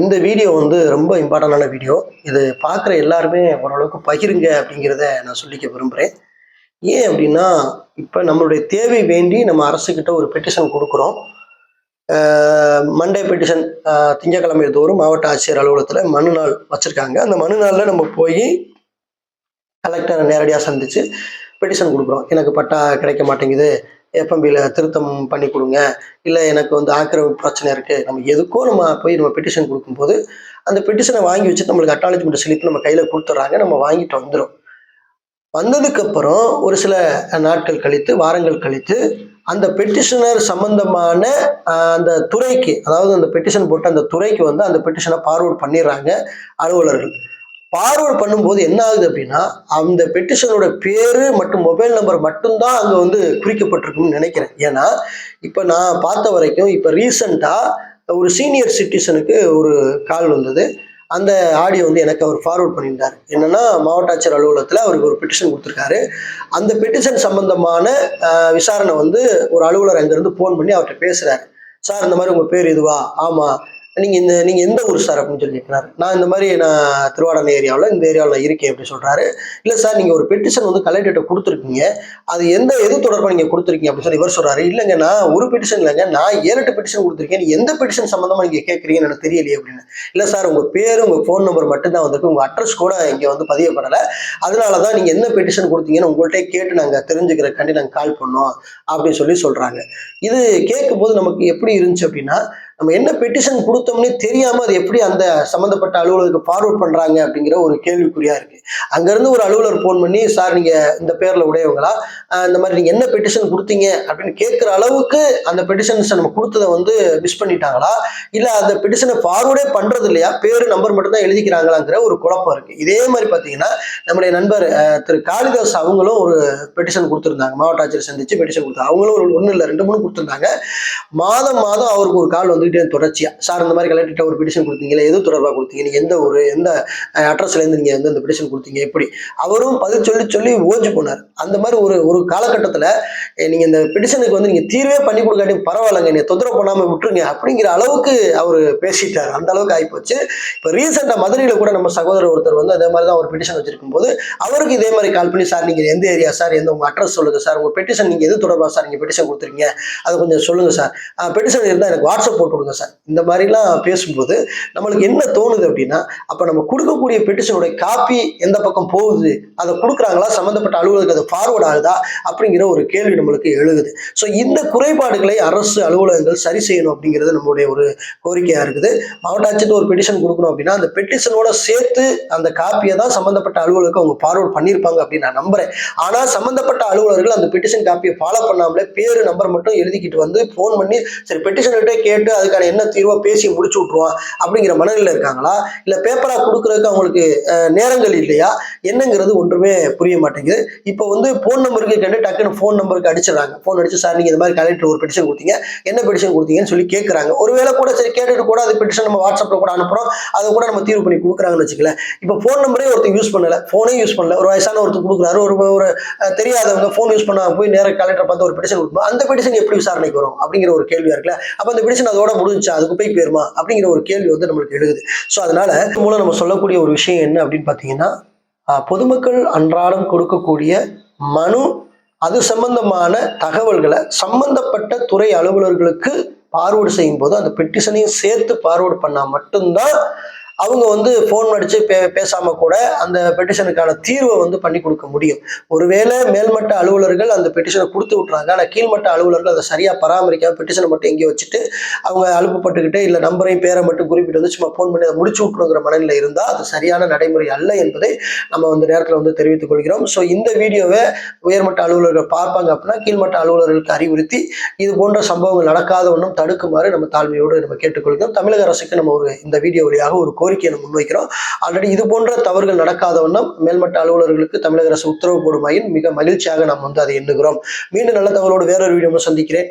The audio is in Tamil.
இந்த வீடியோ வந்து ரொம்ப இம்பார்ட்டண்டான வீடியோ. இது பார்க்குற எல்லாருமே ஓரளவுக்கு பகிருங்க அப்படிங்கிறத நான் சொல்லிக்க விரும்புகிறேன் ஏன் அப்படின்னா இப்போ நம்மளுடைய தேவை வேண்டி நம்ம அரசுக்கிட்ட ஒரு பெட்டிஷன் கொடுக்குறோம். மண்டே பெட்டிஷன் திங்கக்கிழமை தோறும் மாவட்ட ஆட்சியர் அலுவலகத்தில் மனு நாள் வச்சுருக்காங்க. அந்த மனு நாளில் நம்ம போய் கலெக்டரை நேரடியாக சந்தித்து பெட்டிஷன் கொடுக்குறோம். எனக்கு பட்டா கிடைக்க மாட்டேங்குது. எஃப்எம்பியில் திருத்தம் பண்ணி கொடுங்க. இல்லை எனக்கு வந்து ஆக்கிரமிப்பு பிரச்சனை இருக்குது நம்ம எதுக்கோ நம்ம போய் நம்ம பெட்டிஷன் கொடுக்கும்போது அந்த பெட்டிஷனை வாங்கி வச்சு நம்மளுக்கு அட்டாலஜ்மெண்ட் ஸ்லிப் நம்ம கையில் கொடுத்துட்றாங்க. நம்ம வாங்கிட்டு வந்துடும் வந்ததுக்கப்புறம் ஒரு சில நாட்கள் கழித்து வாரங்கள் கழித்து அந்த பெட்டிஷனர் சம்பந்தமான அந்த துறைக்கு அதாவது அந்த பெட்டிஷன் போட்ட அந்த துறைக்கு வந்து அந்த பெட்டிஷனை ஃபார்வர்ட் பண்ணிடுறாங்க அலுவலர்கள். ஃபார்வர்ட் பண்ணும்போது என்ன ஆகுது அப்படின்னா அந்த பெட்டிஷனோட பேரு மற்றும் மொபைல் நம்பர் மட்டும்தான் அங்கே வந்து குறிக்கப்பட்டிருக்குன்னு நினைக்கிறேன். ஏன்னா இப்போ நான் பார்த்த வரைக்கும் இப்போ ரீசண்டாக ஒரு சீனியர் சிட்டிசனுக்கு ஒரு கால் வந்தது. அந்த ஆடியோ வந்து எனக்கு அவர் ஃபார்வர்ட் பண்ணியிருந்தார். என்னன்னா மாவட்ட ஆட்சியர் அலுவலகத்தில் அவருக்கு ஒரு பெட்டிஷன் கொடுத்துருக்காரு. அந்த பெட்டிஷன் சம்பந்தமான விசாரணை வந்து ஒரு அலுவலர் அங்கேருந்து ஃபோன் பண்ணி அவர்கிட்ட பேசுகிறாரு சார் இந்த மாதிரி உங்கள் பேர் இதுவா ஆமாம் நீங்கள் இந்த நீங்கள் எந்த ஊர் சார் அப்படின்னு சொல்லி கேட்குறாரு நான் இந்த மாதிரி நான் திருவாடனை ஏரியாவில் இந்த ஏரியாவில் இருக்கேன் அப்படின்னு சொல்கிறாரு இல்லை சார் நீங்கள் ஒரு பெட்டிஷன் வந்து கலெக்டர்கிட்ட கொடுத்துருக்கீங்க. அது எந்த எது தொடர்பாக நீங்கள் கொடுத்துருக்கீங்க அப்படின்னு சொல்லி இவர் சொல்கிறாரு இல்லைங்க நான் ஒரு பெட்டிஷன் இல்லைங்க. நான் ஏழு எட்டு பெட்டிஷன் கொடுத்துருக்கேன். நீ எந்த பெட்டிஷன் சம்மந்தமாக நீங்கள் கேட்குறீங்கன்னு எனக்கு தெரியலையே அப்படின்னு. இல்லை சார் உங்கள் பேர் உங்கள் ஃபோன் நம்பர் மட்டும்தான் வந்திருக்கு. உங்கள் அட்ரஸ் கூட இங்கே வந்து பதியப்படலை. அதனால தான் நீங்கள் என்ன பெட்டிஷன் கொடுத்தீங்கன்னு உங்கள்கிட்ட கேட்டு நாங்கள் தெரிஞ்சுக்கிறக்காண்டி நாங்கள் கால் பண்ணோம் அப்படின்னு சொல்லி சொல்கிறாங்க இது கேட்கும்போது நமக்கு எப்படி இருந்துச்சு அப்படின்னா நம்ம என்ன பெட்டிஷன் கொடுத்தோம்னே தெரியாம அது எப்படி அந்த சம்மந்தப்பட்ட அலுவலருக்கு ஃபார்வர்ட் பண்றாங்க அப்படிங்கிற ஒரு கேள்விக்குறியா இருக்கு. அங்கிருந்து ஒரு அலுவலர் ஃபோன் பண்ணி சார் நீங்க இந்த பேர்ல உடையவங்களா? இந்த மாதிரி நீங்க என்ன பெட்டிஷன் கொடுத்தீங்க? அப்படின்னு கேட்குற அளவுக்கு அந்த பெட்டிஷன்ஸ் நம்ம கொடுத்ததை வந்து மிஸ் பண்ணிட்டாங்களா? இல்ல அந்த பெட்டிஷனை ஃபார்வர்டே பண்றது இல்லையா? பேரு நம்பர் மட்டும் தான் எழுதிக்கிறாங்களாங்கிற ஒரு குழப்பம் இருக்கு. இதே மாதிரி பாத்தீங்கன்னா நம்முடைய நண்பர் திரு காளிதாஸ் அவங்களும் ஒரு பெட்டிஷன் கொடுத்துருந்தாங்க. மாவட்ட ஆட்சியர் சந்திச்சு பெட்டிஷன் கொடுத்தாங்க அவங்களும் ஒரு ஒன்று இல்லை ரெண்டு மூணு கொடுத்துருந்தாங்க. மாதம் மாதம் அவருக்கு ஒரு கால் வந்து வந்துகிட்டே தொடர்ச்சியாக சார் இந்த மாதிரி கலெக்டர்கிட்ட ஒரு பெட்டிஷன் கொடுத்தீங்களா எது தொடர்பாக கொடுத்தீங்க நீங்கள் எந்த ஒரு எந்த அட்ரஸ்லேருந்து நீங்கள் வந்து இந்த பெட்டிஷன் கொடுத்தீங்க எப்படி? அவரும் பதில் சொல்லி சொல்லி ஓஞ்சு போனார். அந்த மாதிரி ஒரு ஒரு காலகட்டத்தில் நீங்கள் இந்த பிடிஷனுக்கு வந்து நீங்கள் தீர்வே பண்ணி கொடுக்காட்டி பரவாயில்லைங்க நீங்கள் தொந்தரவு பண்ணாமல் விட்டுருங்க அப்படிங்கிற அளவுக்கு அவர் பேசிட்டார். அந்த அளவுக்கு ஆகிப்போச்சு இப்போ ரீசெண்டாக மதுரையில் கூட நம்ம சகோதரர் ஒருத்தர் வந்து அதே மாதிரி தான் ஒரு பெட்டிஷன் வச்சிருக்கும் போது அவருக்கு இதே மாதிரி கால் பண்ணி சார் நீங்கள் எந்த ஏரியா சார்? எந்த உங்கள் அட்ரஸ் சொல்லுங்கள் சார். உங்கள் பெட்டிஷன் நீங்கள் எது தொடர்பாக சார்? நீங்கள் பெட்டிஷன் கொடுத்துருக்கீங்க? அதை கொஞ்சம் சொல்லுங்கள் சார். பெட்டிஷன் இருந்தால் எனக்கு வாட்ஸ்அப் போட்டு கொடுங்க சார். இந்த மாதிரிலாம் பேசும்போது நம்மளுக்கு என்ன தோணுது அப்படின்னா அப்போ நம்ம கொடுக்கக்கூடிய பெட்டிஷனுடைய காப்பி எந்த பக்கம் போகுது அதை கொடுக்குறாங்களா சம்மந்தப்பட்ட அலுவலகம் அது ஃபார்வர்ட் ஆகுதா அப்படிங்கிற ஒரு கேள்வி நம்மளுக்கு எழுகுது. ஸோ இந்த குறைபாடுகளை அரசு அலுவலகங்கள் சரி செய்யணும் அப்படிங்கிறது நம்மளுடைய ஒரு கோரிக்கையாக இருக்குது. மாவட்ட ஆட்சியர் ஒரு பெட்டிஷன் கொடுக்கணும் அப்படின்னா அந்த பெட்டிஷனோட சேர்த்து அந்த காப்பியை தான் சம்மந்தப்பட்ட அலுவலகம் அவங்க ஃபார்வர்ட் பண்ணியிருப்பாங்க அப்படின்னு நான் நம்புறேன். ஆனால் சம்மந்தப்பட்ட அலுவலர்கள் அந்த பெட்டிஷன் காப்பியை ஃபாலோ பண்ணாமலே பேர் நம்பர் மட்டும் எழுதிக்கிட்டு வந்து ஃபோன் பண்ணி சரி பெட்டிஷன்கிட்ட கேட்டு அதுக்கான என்ன தீர்வோ பேசி முடிச்சு விட்ருவோம் அப்படிங்கிற மனநிலையில் இருக்காங்களா? இல்லை பேப்பராக கொடுக்குறதுக்கு அவங்களுக்கு நேரங்கள் இல்லையா? என்னங்கிறது ஒன்றுமே புரிய மாட்டேங்குது. இப்போ வந்து ஃபோன் நம்பருக்கு கேட்டு டக்குன்னு ஃபோன் நம்பருக்கு அடிச்சிடறாங்க. ஃபோன் அடிச்சு சார் நீங்கள் இந்த மாதிரி கலெக்டர் ஒரு பெட்டிஷன் கொடுத்தீங்க. என்ன பெட்டிஷன் கொடுத்தீங்கன்னு சொல்லி கேட்குறாங்க ஒருவேளை கூட சரி கேட்டுட்டு கூட அது பெட்டிஷன் நம்ம வாட்ஸ்அப்பில் கூட அனுப்புகிறோம் அதை கூட நம்ம தீர்வு பண்ணி கொடுக்குறாங்கன்னு வச்சுக்கல இப்போ ஃபோன் நம்பரே ஒருத்தர் யூஸ் பண்ணல. ஃபோனே யூஸ் பண்ணல. ஒரு வயசான ஒருத்தர் கொடுக்குறாரு. ஒரு ஒரு தெரியாதவங்க ஃபோன் யூஸ் பண்ணாம போய் நேராக கலெக்டர் பார்த்து ஒரு பெட்டிஷன் கொடுப்போம் அந்த பெட்டிஷன் எப்படி விசாரணைக்கு வரும்? அப்படிங்கிற ஒரு கேள்வியாக இருக்குல்ல. அப்போ அந்த பெட்டிஷன் அதோட முடிஞ்சா அதுக்கு போய் போயிருமா அப்படிங்கிற ஒரு கேள்வி வந்து நம்மளுக்கு எழுகுது. ஸோ அதனால இது மூலம் நம்ம சொல்லக்கூடிய ஒரு விஷயம் என்ன அப்படின்னு பார்த்தீங்கன்னா பொதுமக்கள் அன்றாடம் கொடுக்கக்கூடிய மனு அது சம்பந்தமான தகவல்களை சம்பந்தப்பட்ட துறை அலுவலர்களுக்கு ஃபார்வர்டு செய்யும் போது அந்த பெட்டிஷனையும் சேர்த்து ஃபார்வர்டு பண்ணால் மட்டும்தான் அவங்க வந்து ஃபோன் அடித்து பே பேசாமல் கூட அந்த பெட்டிஷனுக்கான தீர்வை வந்து பண்ணி கொடுக்க முடியும். ஒருவேளை மேல்மட்ட அலுவலர்கள் அந்த பெட்டிஷனை கொடுத்து விட்றாங்க ஆனால் கீழ்மட்ட அலுவலர்கள் அதை சரியாக பராமரிக்காம பெட்டிஷனை மட்டும் எங்கேயோ வச்சுட்டு அவங்க அலுப்புப்பட்டுக்கிட்டு இல்லை நம்பரையும் பேரை மட்டும் குறிப்பிட்டு வந்து சும்மா ஃபோன் பண்ணி அதை முடிச்சு விட்ருங்கிற மனநிலை இருந்தால் அது சரியான நடைமுறை அல்ல என்பதை நம்ம வந்து நேரத்தில் வந்து தெரிவித்துக் கொள்கிறோம். ஸோ இந்த வீடியோவை உயர்மட்ட அலுவலர்கள் பார்ப்பாங்க அப்படின்னா கீழ்மட்ட அலுவலர்களுக்கு அறிவுறுத்தி இது போன்ற சம்பவங்கள் நடக்காத ஒன்றும் தடுக்குமாறு நம்ம தாழ்மையோடு நம்ம கேட்டுக்கொள்கிறோம். தமிழக அரசுக்கு நம்ம ஒரு இந்த வீடியோ வழியாக ஒரு கோரிக்கையை நம்ம முன்வைக்கிறோம். ஆல்ரெடி இது போன்ற தவறுகள் நடக்காத வண்ணம் மேல்மட்ட அலுவலர்களுக்கு தமிழக அரசு உத்தரவு போடுமாயின் மிக மகிழ்ச்சியாக நாம் வந்து அதை எண்ணுகிறோம். மீண்டும் நல்ல தகவலோடு வேறொரு வீடியோ சந்திக்கிறேன்.